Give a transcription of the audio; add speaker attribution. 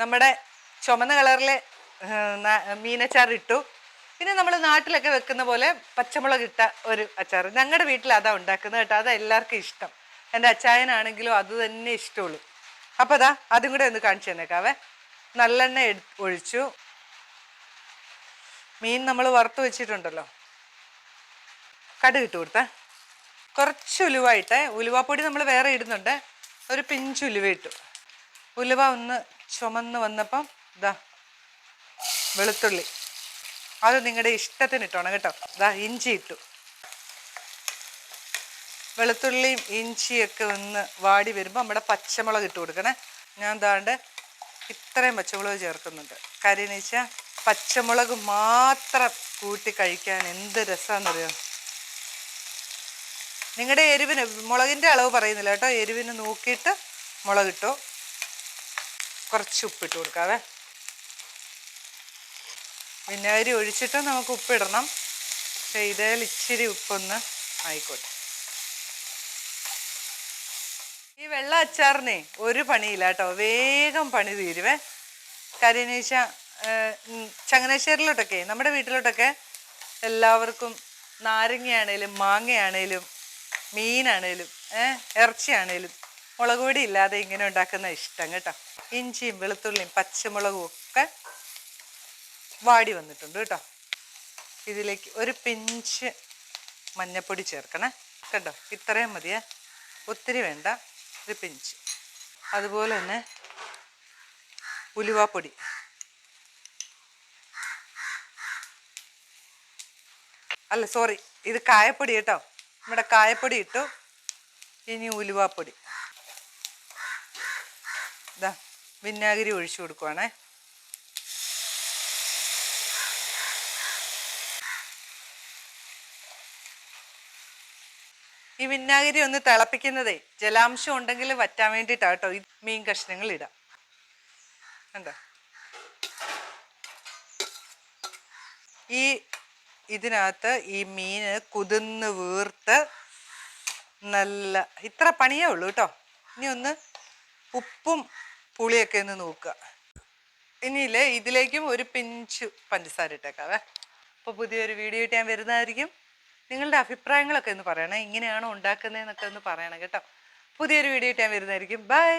Speaker 1: നമ്മുടെ ചുമന്ന കളറിൽ മീനച്ചാർ ഇട്ടു. പിന്നെ നമ്മൾ നാട്ടിലൊക്കെ വെക്കുന്ന പോലെ പച്ചമുളക് ഇട്ട ഒരു അച്ചാർ. ഞങ്ങളുടെ വീട്ടിൽ അതാ ഉണ്ടാക്കുന്നത് കേട്ടോ. അതാ എല്ലാവർക്കും ഇഷ്ടം. എന്റെ അച്ചായനാണെങ്കിലും അത് തന്നെ ഇഷ്ടമുള്ളൂ അപ്പോൾ അതാ അതും കൂടെ ഒന്ന് കാണിച്ചു തന്നേക്കാവേ. നല്ലെണ്ണ ഒഴിച്ചു. മീൻ നമ്മൾ വറുത്ത് വെച്ചിട്ടുണ്ടല്ലോ. കടുക് ഇട്ട് കൊടുത്തേ. കുറച്ച് ഉലുവായിട്ടെ ഉലുവാപ്പൊടി നമ്മൾ വേറെ ഇടുന്നുണ്ട്. ഒരു പിഞ്ച് ഉലുവ ഇട്ടു. ഉലുവ ഒന്ന് ചുമന്ന് വന്നപ്പം ഇതാ വെളുത്തുള്ളി. അത് നിങ്ങളുടെ ഇഷ്ടത്തിന് ഇട്ടോണം കേട്ടോ. ഇതാ ഇഞ്ചി ഇട്ടു. വെളുത്തുള്ളിയും ഇഞ്ചിയൊക്കെ ഒന്ന് വാടി വരുമ്പോൾ നമ്മുടെ പച്ചമുളക് ഇട്ട് കൊടുക്കണേ. ഞാൻ ദാണ്ട് ഇത്രയും പച്ചമുളക് ചേർക്കുന്നുണ്ട്. കാര്യം വെച്ചാൽ പച്ചമുളക് മാത്രം കൂട്ടി കഴിക്കാൻ എന്ത് രസമാണെന്നറിയോ നിങ്ങളുടെ എരിവിന് മുളകിന്റെ അളവ് പറയുന്നില്ല കേട്ടോ. എരിവിന് നോക്കിയിട്ട് മുളകിട്ടു. കുറച്ച് ഉപ്പിട്ട് കൊടുക്കാവേ. വിനാഗിരി ഒഴിച്ചിട്ട് നമുക്ക് ഉപ്പിടണം. ഇതേൽ ഇച്ചിരി ഉപ്പൊന്ന് ആയിക്കോട്ടെ. ഈ വെള്ള അച്ചാറിനെ ഒരു പണിയില്ല കേട്ടോ. വേഗം പണി തീരുവേ. കാര്യം ചങ്ങനാശ്ശേരിയിലോട്ടൊക്കെ നമ്മുടെ വീട്ടിലോട്ടൊക്കെ എല്ലാവർക്കും നാരങ്ങയാണേലും മാങ്ങയാണേലും മീനാണേലും ഏഹ് ഇറച്ചിയാണേലും മുളക് പൊടി ഇല്ലാതെ ഇങ്ങനെ ഉണ്ടാക്കുന്ന ഇഷ്ടം കേട്ടോ. ഇഞ്ചിയും വെളുത്തുള്ളിയും പച്ചമുളകും ഒക്കെ വാടി വന്നിട്ടുണ്ട് കേട്ടോ. ഇതിലേക്ക് ഒരു പിഞ്ച് മഞ്ഞപ്പൊടി ചേർക്കണേ. കണ്ടോ? ഇത്രയും മതിയേ. ഒത്തിരി വേണ്ട. ഒരു പിഞ്ച്. അതുപോലെ തന്നെ ഉലുവാപ്പൊടി. അല്ല സോറി. ഇത് കായപ്പൊടി കേട്ടോ. നമ്മുടെ കായപ്പൊടി ഇട്ടു. ഇനി ഉലുവാപ്പൊടി ഇതാ വിനാഗിരി ഒഴിച്ചു കൊടുക്കുവാണേ. ഈ വിനാഗിരി ഒന്ന് തിളപ്പിക്കുന്നതേ ജലാംശം ഉണ്ടെങ്കിൽ വറ്റാൻ വേണ്ടിയിട്ടാണ് കേട്ടോ ഈ മീൻ കഷ്ണങ്ങൾ ഇടാം. എന്താ ഈ ഇതിനകത്ത് ഈ മീന് കുതിർന്ന് വീർത്ത് നല്ല ഇത്ര പണിയേ ഉള്ളൂ കേട്ടോ. ഇനി ഒന്ന് ഉപ്പും പുളിയൊക്കെ ഒന്ന് നോക്കുക. ഇനിയില്ലേ ഇതിലേക്കും ഒരു പിഞ്ച് പഞ്ചസാര ഇട്ടേക്കാവേ. അപ്പോൾ പുതിയൊരു വീഡിയോ ഇട്ട് ഞാൻ വരുന്നതായിരിക്കും. നിങ്ങളുടെ അഭിപ്രായങ്ങളൊക്കെ ഒന്ന് പറയണേ. ഇങ്ങനെയാണോ ഉണ്ടാക്കുന്നതെന്നൊക്കെ ഒന്ന് പറയണം കേട്ടോ. പുതിയൊരു വീഡിയോ ഇട്ട് ഞാൻ വരുന്നതായിരിക്കും. ബൈ.